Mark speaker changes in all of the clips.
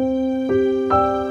Speaker 1: В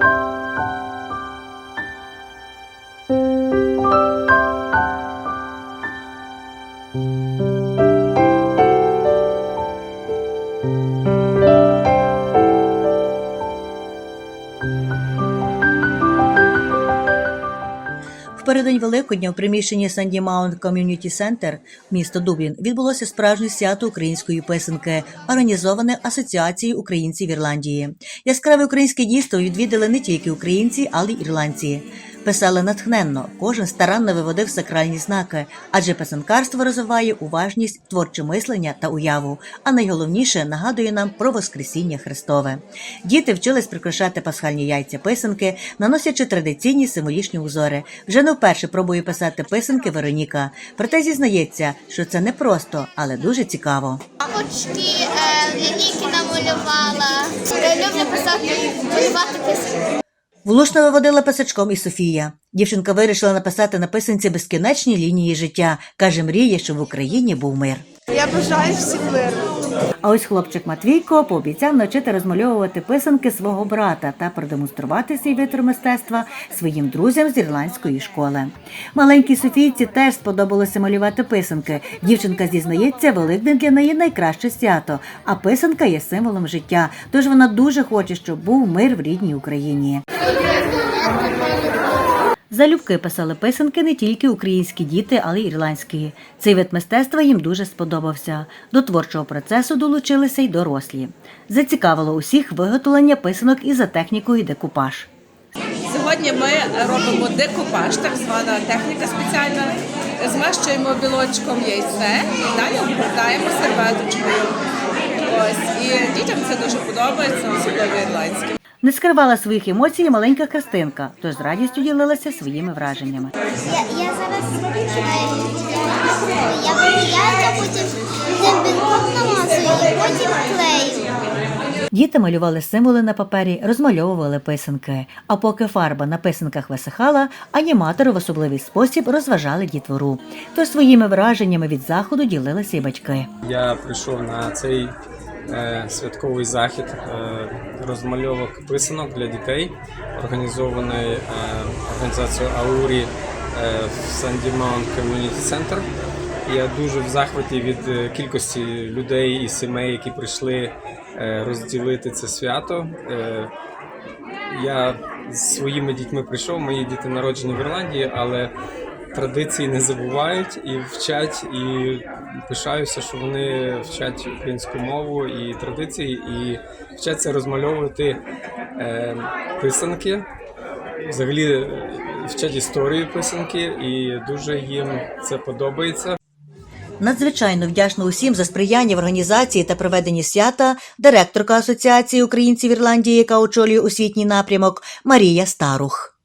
Speaker 1: переддень Великодня в приміщенні Санді Маунт Ком'юніті Сентер, місто Дублін відбулося справжнє свято української писанки, організоване Асоціацією українців Ірландії. Яскраве українське дійство відвідали не тільки українці, але й ірландці. Писали натхненно, кожен старанно виводив сакральні знаки, адже писанкарство розвиває уважність, творче мислення та уяву. А найголовніше нагадує нам про Воскресіння Христове. Діти вчились прикрашати пасхальні яйця писанки, наносячи традиційні символічні узори. Вже не вперше пробує писати писанки Вероніка. Проте зізнається, що це не просто, але дуже цікаво.
Speaker 2: Мамочки, е, лінійки намалювала. Я люблю писати, малювати писанки.
Speaker 1: Влучно виводила писачком і Софія. Дівчинка вирішила написати на писанці безкінечні лінії життя. каже, мріє, щоб в Україні був мир.
Speaker 3: Я бажаю всім миру.
Speaker 1: А ось хлопчик Матвійко пообіцяв навчити розмальовувати писанки свого брата та продемонструвати свій витвір мистецтва своїм друзям з ірландської школи. Маленькій Софійці теж сподобалося малювати писанки. Дівчинка зізнається, Великдень для неї найкраще свято, а писанка є символом життя. Тож вона дуже хоче, щоб був мир в рідній Україні. Залюбки писали писанки не тільки українські діти, але й ірландські. Цей вид мистецтва їм дуже сподобався. До творчого процесу долучилися й дорослі. Зацікавило усіх виготовлення писанок і за технікою декупаж.
Speaker 3: Сьогодні ми робимо декупаж, так звана техніка спеціальна. Змащуємо білочком яйце і далі обгортаємо серветочкою. Ось і дітям це дуже подобається, особливо ірландським.
Speaker 1: Не скривала своїх емоцій маленька Христинка, тож з радістю ділилася своїми враженнями.
Speaker 2: Я, я зараз я потім намазую і потім клею.
Speaker 1: Діти малювали символи на папері, розмальовували писанки. А поки фарба на писанках висихала, аніматори в особливий спосіб розважали дітвору. Тож своїми враженнями від заходу ділилися й батьки.
Speaker 4: Я прийшов на цей святковий захід е, розмальовок писанок для дітей, організований е, організацією Аурі е, в Санді Маунт Community Center. Я дуже в захваті від е, кількості людей і сімей, які прийшли е, розділити це свято. Е, я з своїми дітьми прийшов. Мої діти народжені в Ірландії, але традиції не забувають і вчать. І пишаюся, що вони вчать українську мову і традиції, і вчаться розмальовувати е, писанки. Взагалі е, вчать історію писанки, і дуже їм це подобається.
Speaker 1: Надзвичайно вдячна усім за сприяння в організації та проведенні свята директорка Асоціації українців Ірландії, яка очолює освітній напрямок Марія Старух.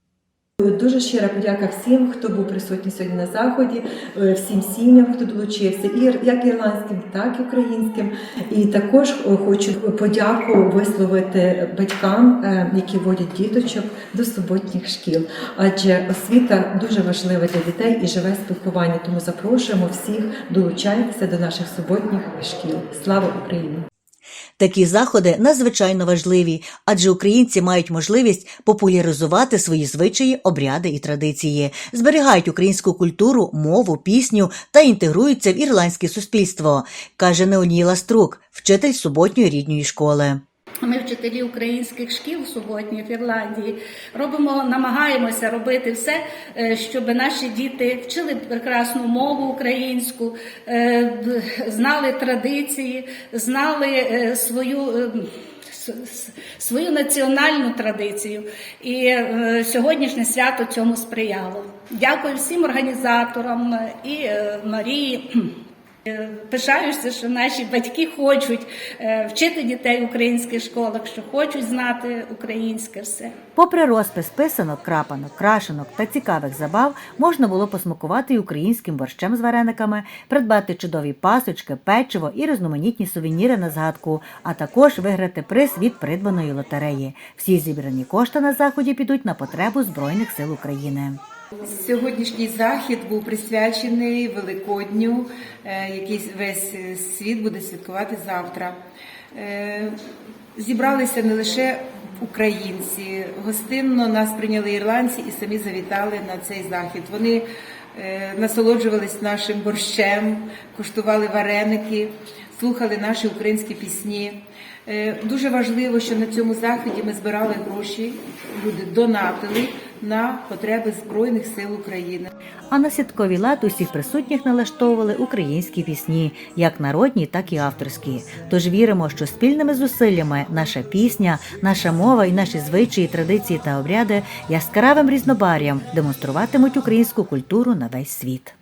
Speaker 5: Дуже щира подяка всім, хто був присутній сьогодні на заході, е, всім сім'ям, хто долучився, і як ірландським, так і українським. І також е, хочу подяку висловити батькам, е, які водять діточок до суботніх шкіл. Адже освіта дуже важлива для дітей і живе спілкування. Тому запрошуємо всіх долучайтеся до наших суботніх шкіл. Слава Україні!
Speaker 1: Такі заходи надзвичайно важливі, адже українці мають можливість популяризувати свої звичаї, обряди і традиції, зберігають українську культуру, мову, пісню та інтегруються в ірландське суспільство, каже Неоніла Струк, вчитель суботньої рідної школи.
Speaker 6: Ми, вчителі українських шкіл суботніх в Ірландії, робимо, намагаємося робити все, е, щоб наші діти вчили прекрасну мову українську, е, знали традиції, знали е, свою. Свою національну традицію, і е, сьогоднішнє свято цьому сприяло. Дякую всім організаторам і е, Марії. Пишаюся, що наші батьки хочуть е, вчити дітей в українських школах, що хочуть знати українське все.
Speaker 1: Попри розпис писанок, крапанок, крашенок та цікавих забав, можна було посмакувати й українським борщем з варениками, придбати чудові пасочки, печиво і різноманітні сувеніри на згадку, а також виграти приз від придбаної лотереї. Всі зібрані кошти на заході підуть на потребу Збройних сил України.
Speaker 7: Сьогоднішній захід був присвячений Великодню, е, який весь світ буде святкувати завтра. Е, Зібралися не лише українці. Гостинно нас прийняли ірландці і самі завітали на цей захід. Вони е, насолоджувались нашим борщем, куштували вареники, слухали наші українські пісні. Е, Дуже важливо, що на цьому заході ми збирали гроші, люди донатили на потреби Збройних сил України.
Speaker 1: А на святковий лад усіх присутніх налаштовували українські пісні, як народні, так і авторські. Тож віримо, що спільними зусиллями наша пісня, наша мова і наші звичаї, традиції та обряди яскравим різнобар'ям демонструватимуть українську культуру на весь світ.